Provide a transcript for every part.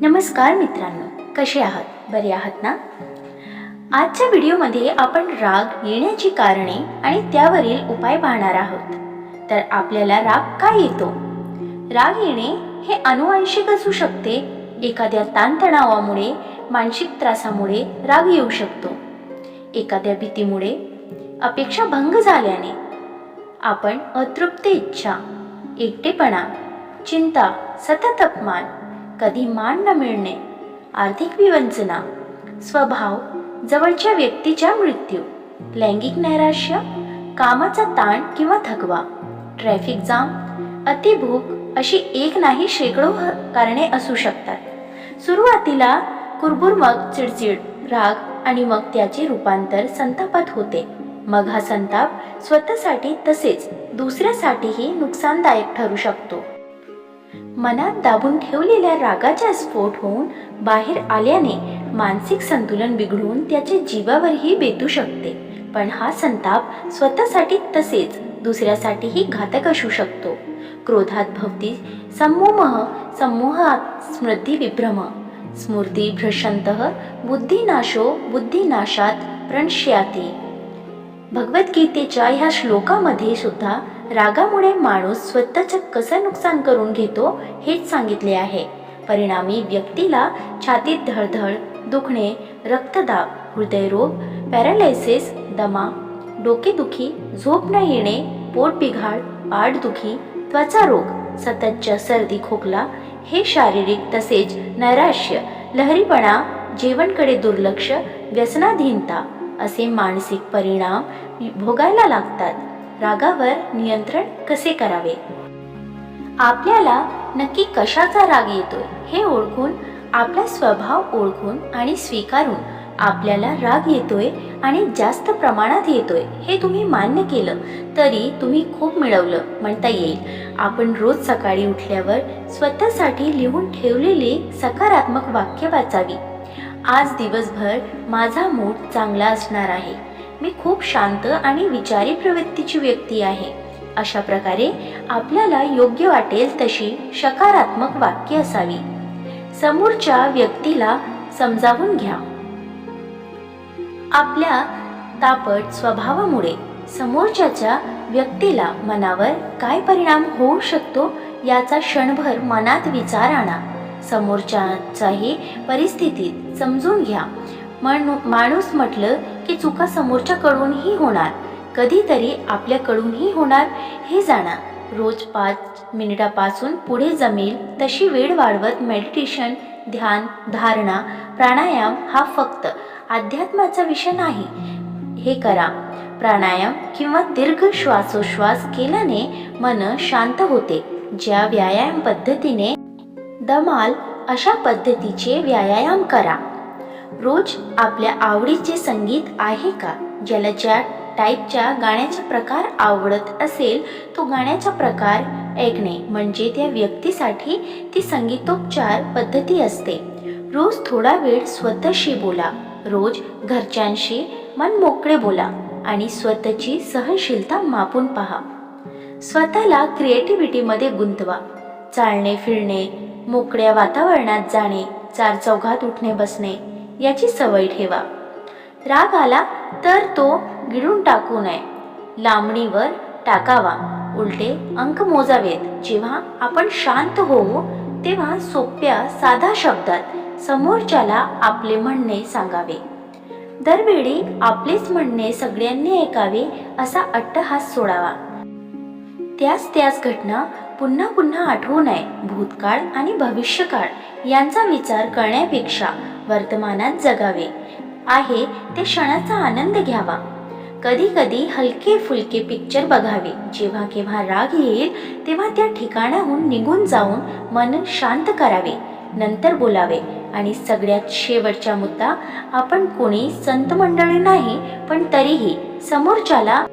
नमस्कार मित्रांनो कसे आहात? बरे आहात ना? आजच्या व्हिडिओमध्ये आपण राग येण्याची कारणे आणि त्यावरील उपाय पाहणार आहोत. तर आपल्याला राग का येतो? राग येणे हे अनुवांशिक असू शकते. एखाद्या ताणतणावामुळे मानसिक त्रासामुळे राग येऊ शकतो. एखाद्या भीतीमुळे अपेक्षा भंग झाल्याने आपण अतृप्त इच्छा एकटेपणा चिंता सतत अपमान कधी मान न मिळणे आर्थिक विवंचना स्वभाव जवळच्या व्यक्तीच्या मृत्यू लैंगिक नैराश्य कामाचा ताण किंवा थकवा ट्रॅफिक जाम अतिभूक अशी एक नाही शेकडो कारणे असू शकतात. सुरुवातीला कुरबुर मग चिडचिड राग आणि मग त्याचे रूपांतर संतापात होते. मग हा संताप स्वतःसाठी तसेच दुसऱ्यासाठीही नुकसानदायक ठरू शकतो. मनात दाबून ठेवलेल्या रागाचा स्फोट होऊन बाहेर आल्याने मानसिक संतुलन बिघडून त्याचे जीवावरही बेतू शकते. पण हा संताप स्वतःसाठी तसेच दुसऱ्यासाठीही घातक असू शकतो. क्रोधात भवती समूह समूहात स्मृती विभ्रम. स्मृती भ्रशंत बुद्धिनाशो बुद्धिनाशात प्रणश्याती. भगवद्गीतेच्या ह्या श्लोकामध्ये सुद्धा रागामुळे माणूस स्वतःचं कसं नुकसान करून घेतो हेच सांगितले आहे. परिणामी व्यक्तीला छातीत धडधड दुखणे रक्तदाब हृदयरोग पॅरालायसिस दमा डोकेदुखी झोप न येणे पोट बिघाड पाठदुखी त्वचा रोग सततच्या सर्दी खोकला हे शारीरिक तसेच नैराश्य लहरीपणा जेवणकडे दुर्लक्ष व्यसनाधीनता असे मानसिक परिणाम भोगायला लागतात. रागावर नियंत्रण कसे करावे? आपल्याला नक्की कशाचा राग येतोय हे ओळखून आपला स्वभाव ओळखून आणि स्वीकारून आपल्याला राग येतोय आणि जास्त प्रमाणात येतोय हे तुम्ही मान्य केलं तरी तुम्ही खूप मिळवलं म्हणता येईल. आपण रोज सकाळी उठल्यावर स्वतःसाठी लिहून ठेवलेली सकारात्मक वाक्य वाचावी. आज दिवसभर माझा मूड चांगला असणार आहे. मी खूप शांत आणि विचारी प्रवृत्तीची व्यक्ती आहे. अशा प्रकारे आपल्याला योग्य वाटेल तशी सकारात्मक वाक्य असावी. समोरच्या व्यक्तीला समजावून घ्या. आपल्या तापट स्वभावामुळे समोरच्याच्या व्यक्तीला मनावर काय परिणाम होऊ शकतो याचा क्षणभर मनात विचार आणा. समोरच्याचाही परिस्थितीत समजून घ्या. म्हणू माणूस म्हटलं की चुका समोरच्याकडूनही होणार. कधीतरी आपल्याकडूनही होणार हे जाणा. रोज पाच मिनिटापासून पुढे जमेल तशी वेळ वाढवत मेडिटेशन ध्यान धारणा प्राणायाम हा फक्त अध्यात्माचा विषय नाही. हे करा. प्राणायाम किंवा दीर्घ श्वासोश्वास केल्याने मन शांत होते. ज्या व्यायाम पद्धतीने दमाल अशा पद्धतीचे व्यायाम करा. रोज आपल्या आवडीचे संगीत आहे का? ज्याला ज्या टाईपच्या गाण्याचा प्रकार आवडत असेल तो गाण्याचा प्रकार ऐकणे म्हणजे त्या व्यक्तीसाठी ती संगीतोपचार पद्धती असते. रोज थोडा वेळ स्वतःशी बोला. रोज घरच्यांशी मन मोकळे बोला आणि स्वतःची सहनशीलता मापून पहा. स्वतःला क्रिएटिव्हिटीमध्ये गुंतवा. चालणे फिरणे मोकळ्या वातावरणात जाणे चार चौघात उठणे बसणे याची सवय ठेवा. राग आला तर तो गिळून टाकू नये. लांबणीवर टाकावा. उलटे अंक मोजावेत. जेव्हा आपण शांत होऊ तेव्हा सोप्या साधा शब्दात समोरच्याला आपले म्हणणे सांगावे. दरवेळी आपलेच म्हणणे सगळ्यांनी ऐकावे असा अट्टहास सोडावा. त्याच त्याच घटना पुन्हा पुन्हा आठवू नये. भूतकाळ आणि भविष्यकाळ यांचा विचार करण्यापेक्षा वर्तमानात जगावे. आहे ते क्षणाचा आनंद घ्यावा. कधी कधी हलके फुलके पिक्चर बघावे. जेव्हा केव्हा राग येईल तेव्हा त्या ठिकाणाहून निघून जाऊन मन शांत करावे. नंतर बोलावे. आणि सगळ्यात शेवटचा मुद्दा आपण कोणी संत मंडळी नाही पण तरीही समोरच्याला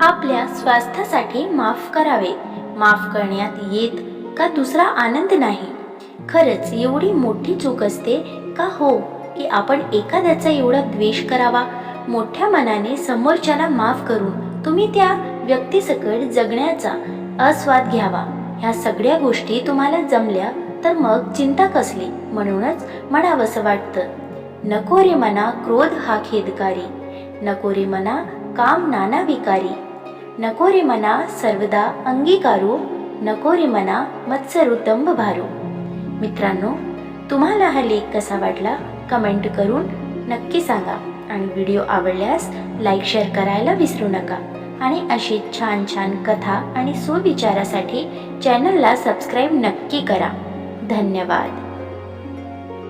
आपल्या स्वास्थ्यासाठी माफ करावे. माफ करण्यात येत का दुसरा आनंद नाही? खरंच एवढी मोठी चूक असते का हो की आपण एखाद्याचा एवढा द्वेष करावा? मोठ्या मनाने समोरच्याला माफ करून तुम्ही त्या व्यक्तीसकट जगण्याचा आस्वाद घ्यावा. ह्या सगळ्या गोष्टी तुम्हाला जमल्या तर मग चिंता कसली? म्हणूनच म्हणावंसं वाटतं. नको रे मना क्रोध हा खेदकारी. नको रे मना काम नाना विकारी. नको रे मना सर्वदा अंगीकारू नको रे मना मत्सरू भारू. मित्रांनो तुम्हाला हा लेख कसा वाटला? कमेंट करून नक्की सांगा. आणि व्हिडिओ आवडल्यास लाईक शेअर करायला विसरू नका. आणि अशी छान छान कथा आणि सुविचारासाठी चॅनलला सबस्क्राईब नक्की करा. धन्यवाद.